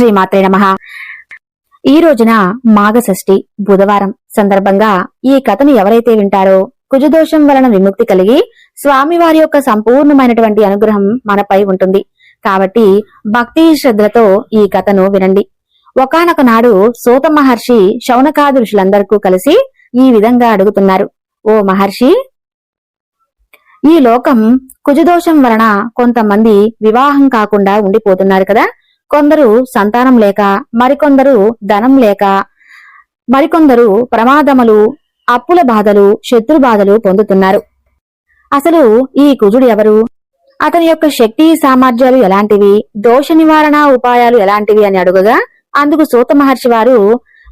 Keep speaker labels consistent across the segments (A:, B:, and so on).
A: శ్రీమాత్రే నమ. ఈ రోజున మాఘషష్ఠి బుధవారం సందర్భంగా ఈ కథను ఎవరైతే వింటారో కుజదోషం వలన విముక్తి కలిగి స్వామివారి యొక్క సంపూర్ణమైనటువంటి అనుగ్రహం మనపై ఉంటుంది. కాబట్టి భక్తి శ్రద్ధలతో ఈ కథను వినండి. ఒకనొక నాడు సూత మహర్షి శౌనకాది కలిసి ఈ విధంగా అడుగుతున్నారు. ఓ మహర్షి ఈ లోకం కుజదోషం వలన కొంతమంది వివాహం కాకుండా ఉండిపోతున్నారు కదా. కొందరు సంతానం లేక మరికొందరు ధనం లేక మరికొందరు ప్రమాదములు అప్పుల బాధలు శత్రు బాధలు పొందుతున్నారు. అసలు ఈ కుజుడు ఎవరు? అతని యొక్క శక్తి సామర్థ్యాలు ఎలాంటివి? దోష నివారణ ఉపాయాలు ఎలాంటివి అని అడుగగా అందుకు సూత మహర్షి వారు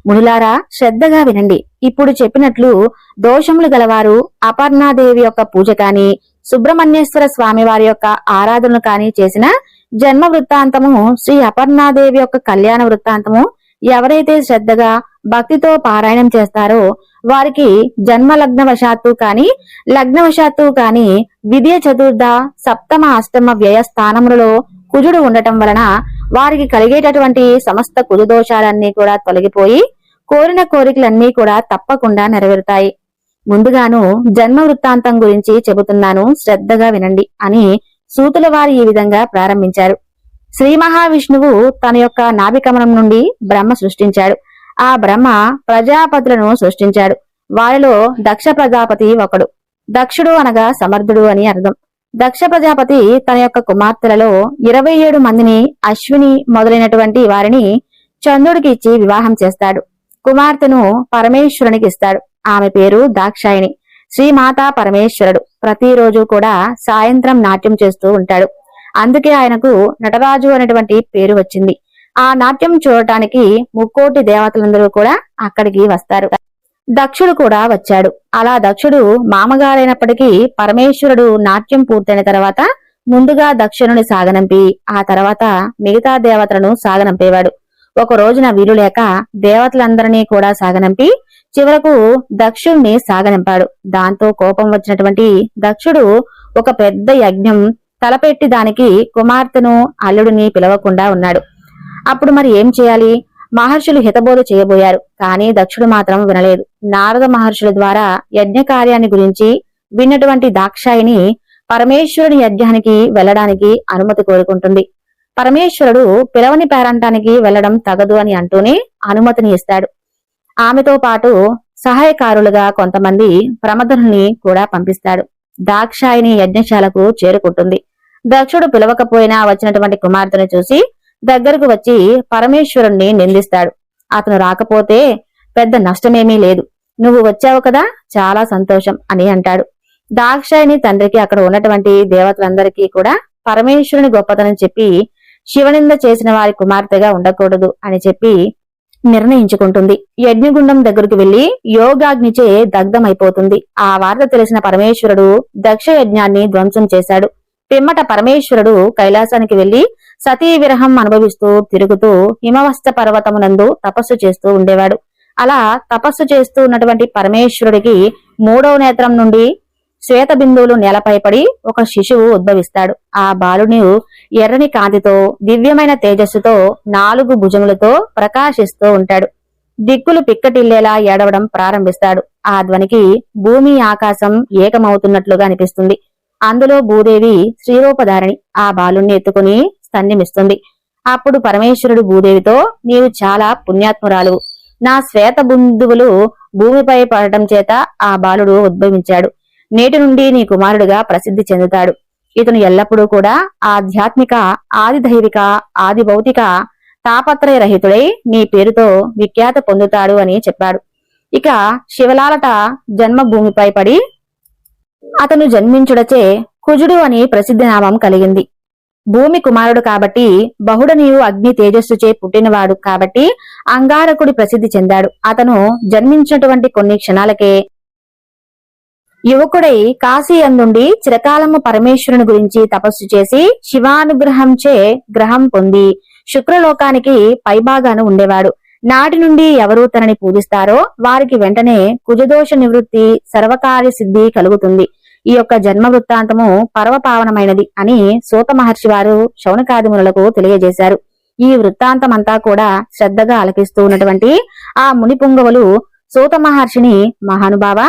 A: మునులారా శ్రద్ధగా వినండి. ఇప్పుడు చెప్పినట్లు దోషములు గలవారు అపర్ణాదేవి యొక్క పూజ కాని సుబ్రహ్మణ్యేశ్వర స్వామి వారి యొక్క ఆరాధనలు కాని చేసిన జన్మ వృత్తాంతము శ్రీ అపర్ణాదేవి యొక్క కళ్యాణ వృత్తాంతము ఎవరైతే శ్రద్ధగా భక్తితో పారాయణం చేస్తారో వారికి జన్మ లగ్నవశాత్తు కాని లగ్నవశాత్తు కాని విద్య చతుర్థ సప్తమ అష్టమ వ్యయ స్థానములలో కుజుడు ఉండటం వలన వారికి కలిగేటటువంటి సమస్త కుజుదోషాలన్నీ కూడా తొలగిపోయి కోరిన కోరికలన్నీ కూడా తప్పకుండా నెరవేరుతాయి. ముందుగాను జన్మ వృత్తాంతం గురించి చెబుతున్నాను. శ్రద్ధగా వినండి అని సూతుల వారు ఈ విధంగా ప్రారంభించారు. శ్రీ మహావిష్ణువు తన యొక్క నాభికమనం నుండి బ్రహ్మ సృష్టించాడు. ఆ బ్రహ్మ ప్రజాపతులను సృష్టించాడు. వారిలో దక్ష ప్రజాపతి ఒకడు. దక్షుడు అనగా సమర్థుడు అని అర్థం. దక్ష ప్రజాపతి తన యొక్క కుమార్తెలలో ఇరవై ఏడు మందిని అశ్విని మొదలైనటువంటి వారిని చంద్రుడికి ఇచ్చి వివాహం చేస్తాడు. కుమార్తెను పరమేశ్వరునికి ఇస్తాడు ఆమె పేరు దాక్షాయిని శ్రీమాతా పరమేశ్వరుడు. ప్రతిరోజు కూడా సాయంత్రం నాట్యం చేస్తూ ఉంటాడు. అందుకే ఆయనకు నటరాజు అనేటువంటి పేరు వచ్చింది. ఆ నాట్యం చూడటానికి ముక్కోటి దేవతలందరూ కూడా అక్కడికి వస్తారు. దక్షుడు కూడా వచ్చాడు. అలా దక్షుడు మామగారైనప్పటికీ పరమేశ్వరుడు నాట్యం పూర్తయిన తర్వాత ముందుగా దక్షుణుని సాగనంపి ఆ తర్వాత మిగతా దేవతలను సాగనంపేవాడు. ఒక రోజున వీలు లేక దేవతలందరినీ కూడా సాగనంపి చివరకు దక్షుణ్ణి సాగనింపాడు. దాంతో కోపం వచ్చినటువంటి దక్షుడు ఒక పెద్ద యజ్ఞం తలపెట్టి దానికి కుమార్తెను అల్లుడిని పిలవకుండా ఉన్నాడు. అప్పుడు మరి ఏం చేయాలి? మహర్షులు హితబోధ చేయబోయారు కానీ దక్షుడు మాత్రం వినలేదు. నారద మహర్షుల ద్వారా యజ్ఞ కార్యాన్ని గురించి విన్నటువంటి దాక్షాయిని పరమేశ్వరుని యజ్ఞానికి వెళ్ళడానికి అనుమతి కోరుకుంటుంది. పరమేశ్వరుడు పిలవని పేరంటానికి వెళ్ళడం తగదు అని అంటూనే అనుమతిని ఇస్తాడు. ఆమెతో పాటు సహాయకారులుగా కొంతమంది ప్రమదుల్ని కూడా పంపిస్తాడు. దాక్షాయిని యజ్ఞశాలకు చేరుకుంటుంది. దక్షుడు పిలవకపోయినా వచ్చినటువంటి కుమార్తెను చూసి దగ్గరకు వచ్చి పరమేశ్వరుణ్ణి నిందిస్తాడు. అతను రాకపోతే పెద్ద నష్టమేమీ లేదు. నువ్వు వచ్చావు కదా? చాలా సంతోషం అని అంటాడు. దాక్షాయిని తండ్రికి అక్కడ ఉన్నటువంటి దేవతలందరికీ కూడా పరమేశ్వరుని గొప్పతనం చెప్పి శివనింద చేసిన వారి కుమార్తెగా ఉండకూడదు అని చెప్పి నిర్ణయించుకుంటుంది. యజ్ఞగుండం దగ్గరకు వెళ్ళి యోగాగ్నిచే దగ్ధమైపోతుంది. ఆ వార్త తెలిసిన పరమేశ్వరుడు దక్ష యజ్ఞాన్ని ధ్వంసం చేశాడు. పిమ్మట పరమేశ్వరుడు కైలాసానికి వెళ్ళి సతీ విరహం అనుభవిస్తూ తిరుగుతూ హిమవస్త పర్వతమునందు తపస్సు చేస్తూ ఉండేవాడు. అలా తపస్సు చేస్తూ ఉన్నటువంటి పరమేశ్వరుడికి మూడవ నేత్రం నుండి శ్వేత బిందువులు నేలపై పడి ఒక శిశువు ఉద్భవిస్తాడు. ఆ బాలుని ఎర్రని కాంతితో దివ్యమైన తేజస్సుతో నాలుగు భుజములతో ప్రకాశిస్తూ ఉంటాడు. దిక్కులు పిక్కటిల్లేలా ఏడవడం ప్రారంభిస్తాడు. ఆ ధ్వనికి భూమి ఆకాశం ఏకమవుతున్నట్లుగా అనిపిస్తుంది. అందులో భూదేవి శ్రీరూపధారిణి ఆ బాలుణ్ణి ఎత్తుకుని స్తన్యమిస్తుంది అప్పుడు పరమేశ్వరుడు భూదేవితో నీవు చాలా పుణ్యాత్మురాలు నా శ్వేత బిందువులు భూమిపై పడటం చేత ఆ బాలుడు ఉద్భవించాడు. నేటి నుండి నీ కుమారుడుగా ప్రసిద్ధి చెందుతాడు. ఇతను ఎల్లప్పుడూ కూడా ఆధ్యాత్మిక ఆది దైవిక ఆది భౌతిక తాపత్రయ రహితుడై నీ పేరుతో విఖ్యాత పొందుతాడు అని చెప్పాడు. ఇక శివలాలట జన్మభూమిపై పడి అతను జన్మించుడచే కుజుడు అని ప్రసిద్ధి నామం కలిగింది. భూమి కుమారుడు కాబట్టి బహుడ నీవు అగ్ని తేజస్సుచే పుట్టినవాడు కాబట్టి అంగారకుడి ప్రసిద్ధి చెందాడు. అతను జన్మించినటువంటి కొన్ని క్షణాలకే యువకుడై కాశీ అందుండి చిరకాలము పరమేశ్వరుని గురించి తపస్సు చేసి శివానుగ్రహంచే గ్రహం పొంది శుక్రలోకానికి పైభాగాను ఉండేవాడు. నాటి నుండి ఎవరు తనని పూజిస్తారో వారికి వెంటనే కుజదోష నివృత్తి సర్వకార్య సిద్ధి కలుగుతుంది. ఈ యొక్క జన్మ వృత్తాంతము పర్వపావనమైనది అని సూత మహర్షి వారు శౌనకాదిమునులకు తెలియజేశారు. ఈ వృత్తాంతమంతా కూడా శ్రద్ధగా ఆలకిస్తూ ఉన్నటువంటి ఆ ముని పుంగవులు సూత మహర్షిని మహానుభావ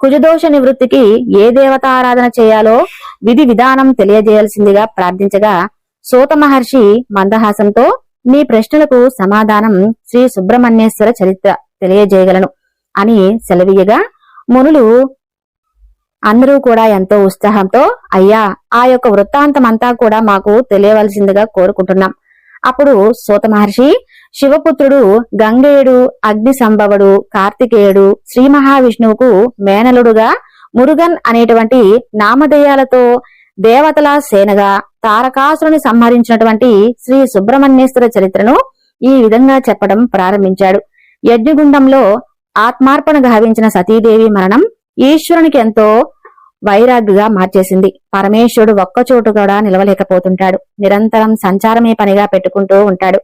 A: కుజదోష నివృత్తికి ఏ దేవతారాధన చేయాలో విధి విధానం తెలియజేయాల్సిందిగా ప్రార్థించగా సూత మహర్షి మందహాసంతో నీ ప్రశ్నలకు సమాధానం శ్రీ సుబ్రహ్మణ్యేశ్వర చరిత్ర తెలియజేయగలను అని సెలవీయగా మునులు అందరూ కూడా ఎంతో ఉత్సాహంతో అయ్యా ఆ యొక్క వృత్తాంతమంతా కూడా మాకు తెలియవలసిందిగా కోరుకుంటున్నాం. అప్పుడు సూత మహర్షి శివపుత్రుడు గంగేయుడు అగ్ని సంభవుడు కార్తికేయుడు శ్రీ మహావిష్ణువుకు మేనలుడుగా మురుగన్ అనేటువంటి నామధేయాలతో దేవతల సేనగా తారకాసురుని సంహరించినటువంటి శ్రీ సుబ్రహ్మణ్యేశ్వర చరిత్రను ఈ విధంగా చెప్పడం ప్రారంభించాడు. యజ్ఞగుండంలో ఆత్మార్పణ గావించిన సతీదేవి మరణం ఈశ్వరునికి ఎంతో వైరాగ్గా మార్చేసింది. పరమేశ్వరుడు ఒక్కచోటు కూడా నిలవలేకపోతుంటాడు. నిరంతరం సంచారమే పనిగా పెట్టుకుంటూ ఉంటాడు.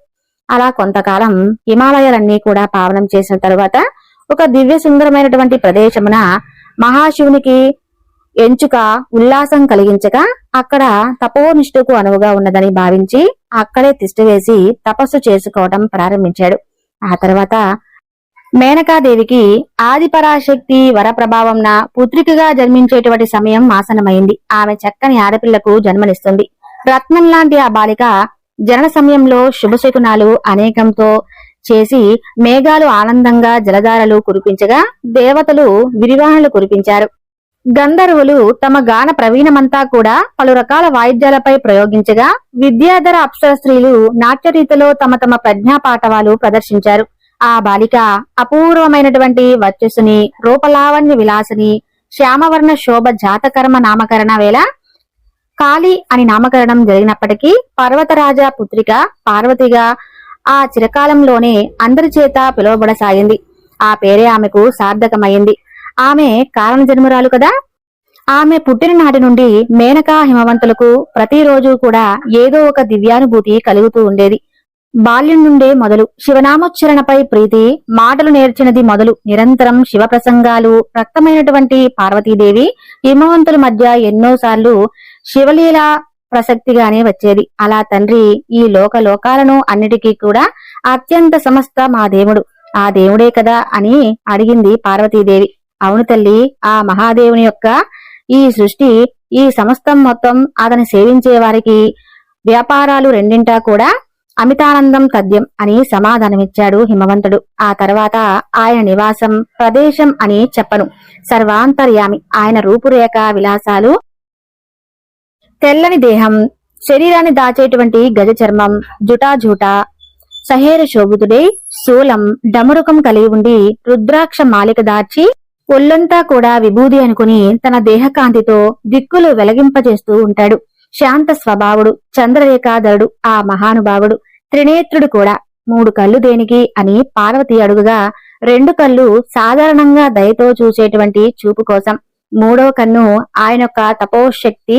A: అలా కొంతకాలం హిమాలయాలన్నీ కూడా పావనం చేసిన తరువాత ఒక దివ్య సుందరమైనటువంటి ప్రదేశమున మహాశివునికి ఎంచుక ఉల్లాసం కలిగించగా అక్కడ తపోనిష్ఠకు అనువుగా ఉన్నదని భావించి అక్కడే తిష్టవేసి తపస్సు చేసుకోవటం ప్రారంభించాడు. ఆ తర్వాత మేనకాదేవికి ఆదిపరాశక్తి వరప్రభావంన పుత్రికగా జన్మించేటువంటి సమయం ఆసనమైంది ఆమె చక్కని ఆడపిల్లకు జన్మనిస్తుంది. రత్నం లాంటి ఆ బాలిక జనన సమయంలో శుభశకునాలు అనేకంతో చేసి మేఘాలు ఆనందంగా జలధారలు కురిపించగా దేవతలు విరివాహనలు కురిపించారు. గంధర్వులు తమ గాన ప్రవీణమంతా కూడా పలు రకాల వాయిద్యాలపై ప్రయోగించగా విద్యాధర అప్సర స్త్రీలు నాట్యరీతిలో తమ తమ ప్రజ్ఞా పాఠవాలు ప్రదర్శించారు. ఆ బాలిక అపూర్వమైనటువంటి వర్చస్సుని రూపలావణ్య విలాసిని శ్యామవర్ణ శోభ జాతకర్మ నామకరణ వేళ కాళి అని నామకరణం జరిగినప్పటికీ పర్వతరాజా పుత్రిక పార్వతిగా ఆ చిరకాలంలోనే అందరి చేత పిలువబడసాగింది. ఆ పేరే ఆమెకు సార్థకమైంది ఆమె కారణ జన్మురాలు కదా? ఆమె పుట్టిన నాటి నుండి మేనకా హిమవంతులకు ప్రతిరోజు కూడా ఏదో ఒక దివ్యానుభూతి కలుగుతూ ఉండేది. బాల్యం నుండే మొదలు శివనామోచ్చరణపై ప్రీతి మాటలు నేర్చినది మొదలు నిరంతరం శివ ప్రసంగాలు రక్తమైనటువంటి పార్వతీదేవి హిమవంతుల మధ్య ఎన్నోసార్లు శివలీల ప్రసక్తిగానే వచ్చేది. అలా తండ్రి ఈ లోక లోకాలను అన్నిటికీ కూడా అత్యంత సమస్త మా దేవుడు. ఆ దేవుడే కదా అని అడిగింది పార్వతీదేవి. అవును తల్లి ఆ మహాదేవుని యొక్క ఈ సృష్టి ఈ సమస్తం మొత్తం అతని సేవించే వారికి వ్యాపారాలు రెండింటా కూడా అమితానందం తథ్యం అని సమాధానమిచ్చాడు హిమవంతుడు. ఆ తర్వాత ఆయన నివాసం ప్రదేశం అని చెప్పను. సర్వాంతర్యామి. ఆయన రూపురేఖ విలాసాలు తెల్లని దేహం శరీరాన్ని దాచేటువంటి గజ చర్మం జుటాజూటా సహేర శోభితుడై శూలం డమరుకం కలిగి ఉండి రుద్రాక్ష మాలిక దాచి ఒళ్ళంతా కూడా విభూది అనుకుని తన దేహకాంతితో దిక్కులు వెలగింపజేస్తూ ఉంటాడు. శాంత స్వభావుడు చంద్రరేఖాధరుడు ఆ మహానుభావుడు. త్రినేత్రుడు కూడా మూడు కళ్ళు దేనికి అని పార్వతి అడుగుగా రెండు కళ్ళు సాధారణంగా దయతో చూసేటువంటి చూపు కోసం. మూడో కన్ను ఆయన యొక్క తపోశక్తి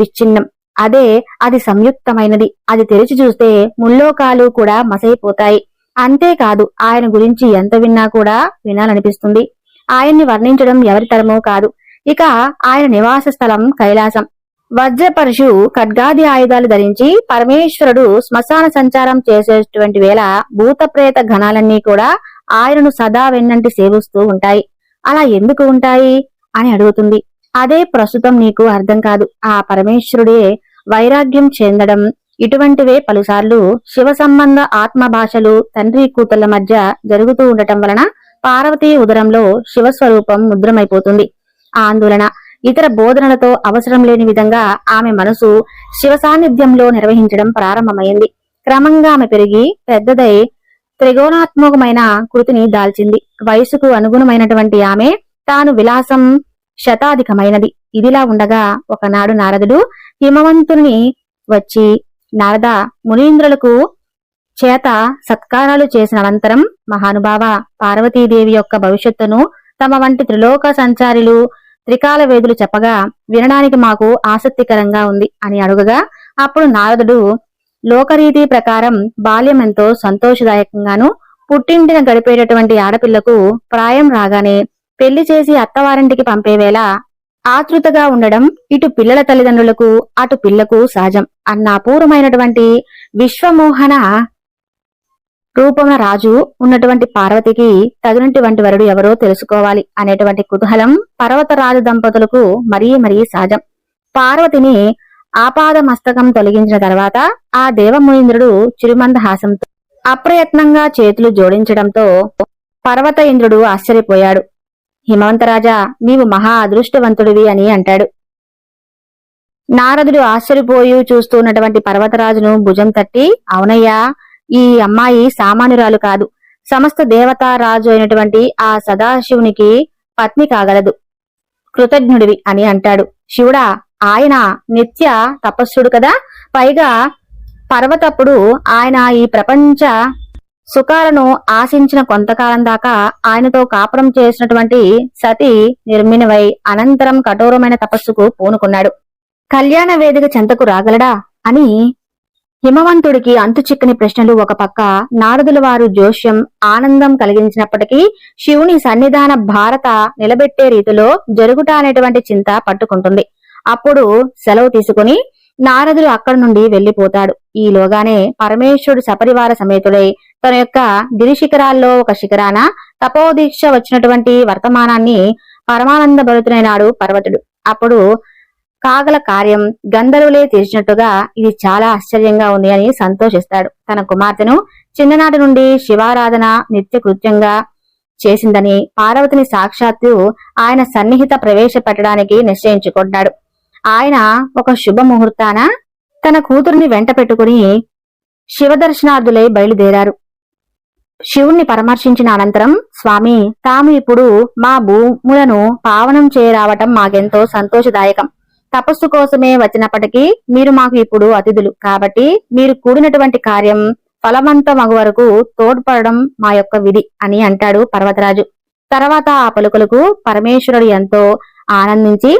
A: విచ్ఛిన్నం. అదే అది సంయుక్తమైనది. అది తెరిచి చూస్తే ముల్లోకాలు కూడా మసైపోతాయి. అంతేకాదు ఆయన గురించి ఎంత విన్నా కూడా వినాలనిపిస్తుంది. ఆయన్ని వర్ణించడం ఎవరి తరమో కాదు. ఇక ఆయన నివాస స్థలం కైలాసం. వజ్రపరుషు ఖడ్గాది ఆయుధాలు ధరించి పరమేశ్వరుడు శ్మశాన సంచారం చేసేటువంటి వేళ భూత ప్రేత ఘనాలన్నీ కూడా ఆయనను సదా వెన్నంటి సేవిస్తూ ఉంటాయి. అలా ఎందుకు ఉంటాయి? అని అడుగుతుంది. అదే ప్రస్తుతం నీకు అర్థం కాదు. ఆ పరమేశ్వరుడే వైరాగ్యం చెందడం. ఇటువంటివే పలుసార్లు శివ సంబంధ ఆత్మ భాషలు తండ్రి కూతుళ్ళ మధ్య జరుగుతూ ఉండటం వలన పార్వతీ ఉదరంలో శివస్వరూపం ముద్రమైపోతుంది. ఆందోళన. ఇతర బోధనలతో అవసరం లేని విధంగా ఆమె మనసు శివ సాన్నిధ్యంలో నిర్వహించడం ప్రారంభమైంది. క్రమంగా ఆమె పెరిగి పెద్దదై త్రిగోణాత్మకమైన కృతిని దాల్చింది. వయసుకు అనుగుణమైనటువంటి ఆమె తాను విలాసం శతాధికమైనది. ఇదిలా ఉండగా ఒకనాడు నారదుడు హిమవంతుని వచ్చి నారద మునీంద్రులకు చేత సత్కారాలు చేసిన అనంతరం మహానుభావ పార్వతీదేవి యొక్క భవిష్యత్తును తమ వంటి త్రిలోక సంచారులు త్రికాల వేదులు చెప్పగా వినడానికి మాకు ఆసక్తికరంగా ఉంది అని అడుగగా అప్పుడు నారదుడు లోకరీతి ప్రకారం బాల్యం ఎంతో సంతోషదాయకంగాను పుట్టింటిన గడిపేటటువంటి ఆడపిల్లకు ప్రాయం రాగానే పెళ్ళి చేసి అత్తవారింటికి పంపేవేళ ఆతృతగా ఉండడం ఇటు పిల్లల తల్లిదండ్రులకు అటు పిల్లకు సహజం. అన్న అపూర్వమైనటువంటి విశ్వమోహన రూపమున రాజు ఉన్నటువంటి పార్వతికి తగినటువంటి వరుడు ఎవరో తెలుసుకోవాలి అనేటువంటి కుతూహలం పర్వతరాజు దంపతులకు మరీ మరీ సహజం. పార్వతిని ఆపాద మస్తకం తొలగించిన తర్వాత ఆ దేవమునీంద్రుడు చిరుమందహాసంతో అప్రయత్నంగా చేతులు జోడించడంతో పర్వత ఇంద్రుడు ఆశ్చర్యపోయాడు. హిమవంతరాజా నీవు మహా అదృష్టవంతుడివి అని అంటాడు. నారదుడు ఆశ్చర్యపోయి చూస్తున్నటువంటి పర్వతరాజును భుజం తట్టి అవునయ్యా ఈ అమ్మాయి సామాన్యురాలు కాదు. సమస్త దేవతారాజు అయినటువంటి ఆ సదాశివునికి పత్ని కాగలదు. కృతజ్ఞుడివి అని అంటాడు. శివుడా ఆయన నిత్య తపస్సుడు కదా? పైగా పర్వతప్పుడు ఆయన ఈ ప్రపంచ సుఖాలను ఆశించిన కొంతకాలం దాకా ఆయనతో కాపురం చేసినటువంటి సతి నిర్మినవై అనంతరం కఠోరమైన తపస్సుకు పూనుకున్నాడు. కళ్యాణ వేదిక చెంతకు రాగలడా? అని హిమవంతుడికి అంతు చిక్కని ప్రశ్నలు ఒక పక్క నారదుల వారు జోష్యం ఆనందం కలిగించినప్పటికీ శివుని సన్నిధాన భారత నిలబెట్టే రీతిలో జరుగుట అనేటువంటి చింత పట్టుకుంటుంది. అప్పుడు సెలవు తీసుకుని నారదుడు అక్కడి నుండి వెళ్ళిపోతాడు ఈలోగానే పరమేశ్వరుడు సపరివార సమేతుడై తన యొక్క గిరిశిఖరాల్లో ఒక శిఖరాన తపోదీక్ష వచ్చినటువంటి వర్తమానాన్ని పరమానంద భరుతునైనాడు పర్వతుడు. అప్పుడు కాగల కార్యం గంధర్వులే తీర్చినట్టుగా ఇది చాలా ఆశ్చర్యంగా ఉంది అని సంతోషిస్తాడు. తన కుమార్తెను చిన్ననాటి నుండి శివారాధన నిత్య కృత్యంగా చేసిందని పార్వతిని సాక్షాత్తు ఆయన సన్నిహిత ప్రవేశపెట్టడానికి నిశ్చయించుకుంటాడు ఆయన ఒక శుభ ముహూర్తాన తన కూతురిని వెంట పెట్టుకుని శివదర్శనార్థులై బయలుదేరారు. శివుణ్ణి పరామర్శించిన అనంతరం స్వామి తాము ఇప్పుడు మా భూములను పావనం చేయరావటం మాకెంతో సంతోషదాయకం. తపస్సు కోసమే వచ్చినప్పటికీ మీరు మాకు ఇప్పుడు అతిథులు. కాబట్టి మీరు కూడినటువంటి కార్యం ఫలవంతమగు వరకు తోడ్పడడం మా యొక్క విధి అని అంటాడు పర్వతరాజు. తర్వాత ఆ పలుకులకు పరమేశ్వరుడు ఎంతో ఆనందించి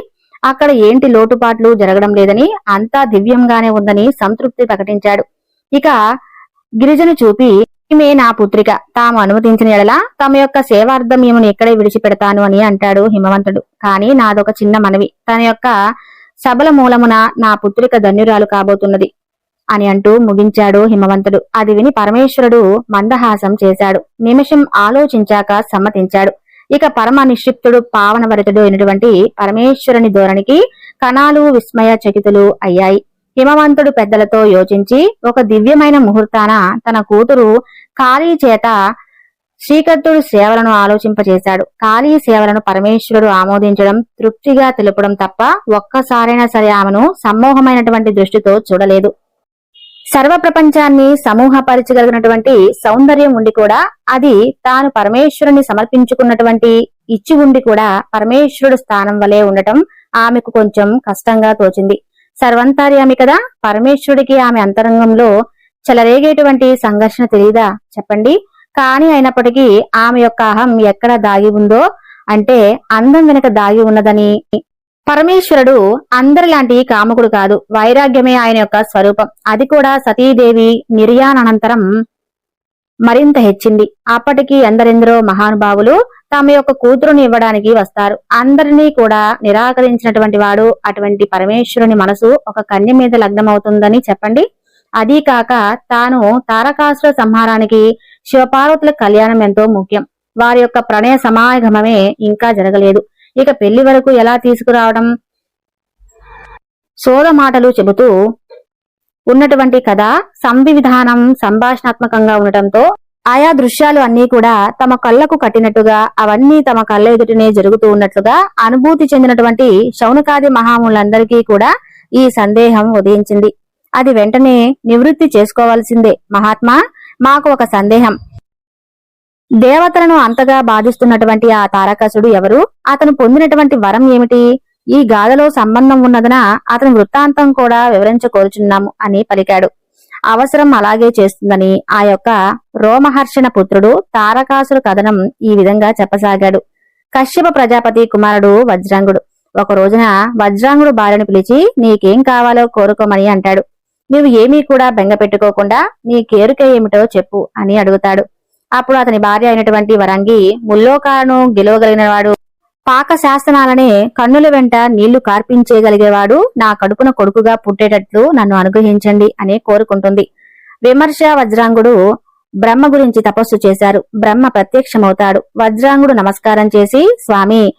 A: అక్కడ ఏంటి లోటుపాట్లు జరగడం లేదని అంతా దివ్యంగానే ఉందని సంతృప్తి ప్రకటించాడు. ఇక గిరిజను చూపి ఈమె నా పుత్రిక. తాము అనుమతించిన ఎడల తమ యొక్క సేవార్థం ఈమెను ఇక్కడే విడిచిపెడతాను అని అంటాడు హిమవంతుడు. కాని నాదొక చిన్న మనవి. తన యొక్క సబల మూలమున నా పుత్రిక ధన్యురాలు కాబోతున్నది అని అంటూ ముగించాడు హిమవంతుడు. అది విని పరమేశ్వరుడు మందహాసం చేశాడు. నిమిషం ఆలోచించాక సమ్మతించాడు. ఇక పరమ నిక్షిప్తుడు పావనవరితుడు అయినటువంటి పరమేశ్వరుని ధోరణికి కణాలు విస్మయ చకితులు అయ్యాయి. హిమవంతుడు పెద్దలతో యోచించి ఒక దివ్యమైన ముహూర్తాన తన కూతురు కాళీ చేత శ్రీకర్తుడు సేవలను ఆలోచింపచేశాడు కాళీ సేవలను పరమేశ్వరుడు ఆమోదించడం తృప్తిగా తెలుపడం తప్ప ఒక్కసారైనా సరే ఆమెను సమ్మోహమైనటువంటి దృష్టితో చూడలేదు. సర్వ ప్రపంచాన్ని సమూహపరచగలిగినటువంటి సౌందర్యం ఉండి కూడా అది తాను పరమేశ్వరుని సమర్పించుకున్నటువంటి ఇచ్చి ఉండి కూడా పరమేశ్వరుడు స్థానం వలె ఉండటం ఆమెకు కొంచెం కష్టంగా తోచింది. సర్వంతార్యామి కదా? పరమేశ్వరుడికి ఆమె అంతరంగంలో చెలరేగేటువంటి సంఘర్షణ తెలియదా చెప్పండి. కాని అయినప్పటికీ ఆమె యొక్క అహం ఎక్కడ దాగి ఉందో అంటే అందం వెనుక దాగి ఉన్నదని. పరమేశ్వరుడు అందరిలాంటి కాముకుడు కాదు. వైరాగ్యమే ఆయన యొక్క స్వరూపం. అది కూడా సతీదేవి నిర్యాణానంతరం మరింత హెచ్చింది. అప్పటికి ఎందరెందరో మహానుభావులు తమ యొక్క కూతురుని ఇవ్వడానికి వస్తారు. అందరినీ కూడా నిరాకరించినటువంటి వాడు అటువంటి పరమేశ్వరుని మనసు ఒక కన్య మీద లగ్నమవుతుందని చెప్పండి. అదీ కాక తాను తారకాసుర సంహారానికి శివపార్వతుల కళ్యాణం ఎంతో ముఖ్యం. వారి యొక్క ప్రణయ సమాగమమే ఇంకా జరగలేదు. ఇక పెళ్ళి వరకు ఎలా తీసుకురావడం? సోద మాటలు చెబుతూ ఉన్నటువంటి కథ సంవిధానం సంభాషణాత్మకంగా ఉండటంతో ఆయా దృశ్యాలు అన్నీ కూడా తమ కళ్ళకు కట్టినట్టుగా అవన్నీ తమ కళ్ళ ఎదుటనే జరుగుతూ ఉన్నట్లుగా అనుభూతి చెందినటువంటి శౌనకాది మహాములందరికీ కూడా ఈ సందేహం ఉదయించింది. అది వెంటనే నివృత్తి చేసుకోవాల్సిందే. మహాత్మా మాకు ఒక సందేహం. దేవతలను అంతగా బాధిస్తున్నటువంటి ఆ తారకాసుడు ఎవరు? అతను పొందినటువంటి వరం ఏమిటి? ఈ గాథలో సంబంధం ఉన్నదన? అతని వృత్తాంతం కూడా వివరించకోరుచున్నాము అని పలికాడు. అవసరం అలాగే చేస్తుందని ఆ యొక్క రోమహర్షణ పుత్రుడు తారకాసుర కథనం ఈ విధంగా చెప్పసాగాడు. కశ్యప ప్రజాపతి కుమారుడు వజ్రాంగుడు. ఒక రోజున వజ్రాంగుడు భార్యను పిలిచి నీకేం కావాలో కోరుకోమని అంటాడు. నువ్వు ఏమీ కూడా బెంగ పెట్టుకోకుండా నీ కేరుక ఏమిటో చెప్పు అని అడుగుతాడు. అప్పుడు అతని భార్య అయినటువంటి వరంగి ముల్లోకాలను గెలవగలిగిన వాడు పాక శాసనాలనే కన్నుల వెంట నీళ్ళు కార్పించేయగలిగేవాడు నా కడుపున కొడుకుగా పుట్టేటట్లు నన్ను అనుగ్రహించండి అని కోరుకుంటుంది. విమర్శ వజ్రాంగుడు బ్రహ్మ గురించి తపస్సు చేశారు. బ్రహ్మ ప్రత్యక్షమవుతాడు. వజ్రాంగుడు నమస్కారం చేసి స్వామి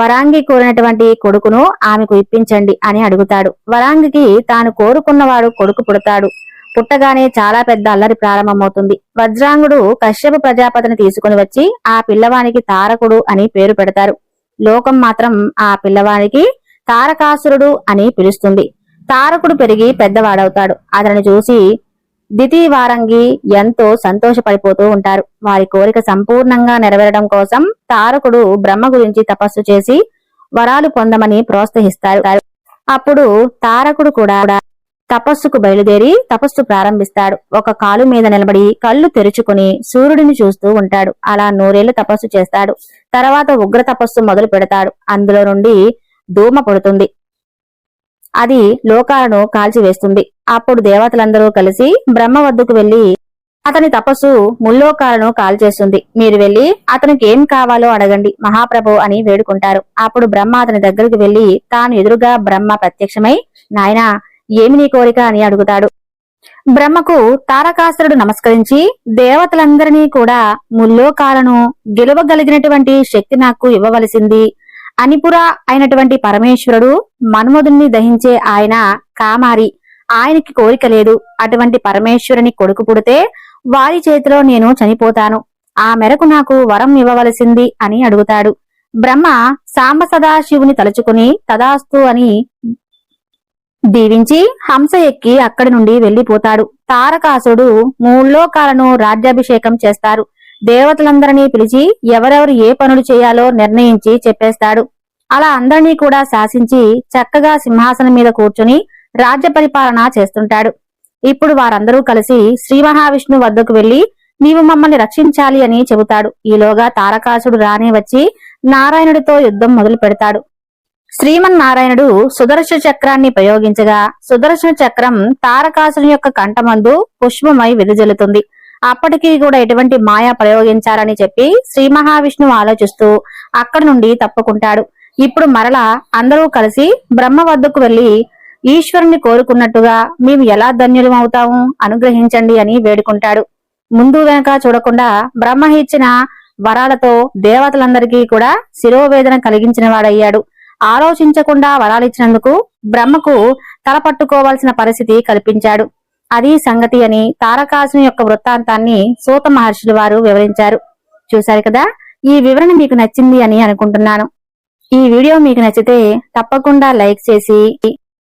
A: వరాంగి కోరినటువంటి కొడుకును ఆమెకు ఇప్పించండి అని అడుగుతాడు. వరాంగికి తాను కోరుకున్నవాడు కొడుకు పుడతాడు. పుట్టగానే చాలా పెద్ద అల్లరి ప్రారంభమవుతుంది. వజ్రాంగుడు కశ్యప ప్రజాపతిని తీసుకుని వచ్చి ఆ పిల్లవానికి తారకుడు అని పేరు పెడతారు. లోకం మాత్రం ఆ పిల్లవాడికి తారకాసురుడు అని పిలుస్తుంది. తారకుడు పెరిగి పెద్దవాడవుతాడు. అతని చూసి దితి వారంగి ఎంతో సంతోషపడిపోతూ ఉంటారు. వారి కోరిక సంపూర్ణంగా నెరవేరడం కోసం తారకుడు బ్రహ్మ గురించి తపస్సు చేసి వరాలు పొందమని ప్రోత్సహిస్తారు. అప్పుడు తారకుడు కూడా తపస్సుకు బయలుదేరి తపస్సు ప్రారంభిస్తాడు. ఒక కాలు మీద నిలబడి కళ్ళు తెరుచుకుని సూర్యుడిని చూస్తూ ఉంటాడు. అలా నూరేళ్ళు తపస్సు చేస్తాడు. తర్వాత ఉగ్ర తపస్సు మొదలు పెడతాడు. అందులో నుండి ధూమ పడుతుంది. అది లోకాలను కాల్చివేస్తుంది. అప్పుడు దేవతలందరూ కలిసి బ్రహ్మ వద్దకు వెళ్ళి అతని తపస్సు ముల్లోకాలను కాల్చేస్తుంది. మీరు వెళ్ళి అతనికి ఏం కావాలో అడగండి. మహాప్రభు అని వేడుకుంటారు. అప్పుడు బ్రహ్మ అతని దగ్గరికి వెళ్ళి తాను ఎదురుగా బ్రహ్మ ప్రత్యక్షమై నాయనా ఏమి నీ కోరిక అని అడుగుతాడు. బ్రహ్మకు తారకాసురుడు నమస్కరించి దేవతలందరినీ కూడా ముల్లోకాలను గెలవగలిగినటువంటి శక్తి నాకు ఇవ్వవలసింది. అనిపుర అయినటువంటి పరమేశ్వరుడు మన్మధుణ్ణి దహించే ఆయన కామారి. ఆయనకి కోరిక లేదు. అటువంటి పరమేశ్వరుని కొడుకు పుడితే వారి చేతిలో నేను చనిపోతాను. ఆ మేరకు నాకు వరం ఇవ్వవలసింది అని అడుగుతాడు. బ్రహ్మ సాంబ సదాశివుని తలుచుకుని తదాస్తు అని దీవించి హంస ఎక్కి అక్కడి నుండి వెళ్ళిపోతాడు తారకాసుడు మూల్లోకాలను రాజ్యాభిషేకం చేస్తారు దేవతలందరినీ పిలిచి ఎవరెవరు ఏ పనులు చేయాలో నిర్ణయించి చెప్పేస్తాడు. అలా అందరినీ కూడా శాసించి చక్కగా సింహాసనం మీద కూర్చుని రాజ్య పరిపాలన చేస్తుంటాడు. ఇప్పుడు వారందరూ కలిసి శ్రీ మహావిష్ణు వద్దకు వెళ్ళి నీవు మమ్మల్ని రక్షించాలి అని చెబుతాడు. ఈలోగా తారకాసుడు రానే వచ్చి నారాయణుడితో యుద్ధం మొదలు పెడతాడు శ్రీమన్నారాయణుడు సుదర్శన చక్రాన్ని ప్రయోగించగా సుదర్శన చక్రం తారకాసుని యొక్క కంఠమందు పుష్పమై వెదజల్లుతుంది అప్పటికీ కూడా ఎటువంటి మాయ ప్రయోగించారని చెప్పి శ్రీ మహావిష్ణువు ఆలోచిస్తూ అక్కడి నుండి తప్పుకుంటాడు. ఇప్పుడు మరలా అందరూ కలిసి బ్రహ్మ వద్దకు వెళ్ళి ఈశ్వరుని కోరుకున్నట్టుగా మేము ఎలా ధన్యులం అవుతాము అనుగ్రహించండి అని వేడుకుంటాడు. ముందు వెనక చూడకుండా బ్రహ్మ ఇచ్చిన వరాలతో దేవతలందరికీ కూడా శిరోవేదన కలిగించిన వాడయ్యాడు. ఆలోచించకుండా వరాలిచ్చినందుకు బ్రహ్మకు తలపట్టుకోవాల్సిన పరిస్థితి కల్పించాడు. అది సంగతి అని తారకాసుని యొక్క వృత్తాంతాన్ని సూత మహర్షులు వారు వివరించారు. చూశారు కదా? ఈ వివరణ మీకు నచ్చింది అని అనుకుంటున్నాను. ఈ వీడియో మీకు నచ్చితే తప్పకుండా లైక్ చేసి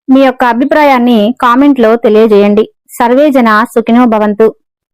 A: మీ యొక్క అభిప్రాయాన్ని కామెంట్లో తెలియజేయండి. సర్వే జన సుఖినో భవంతు.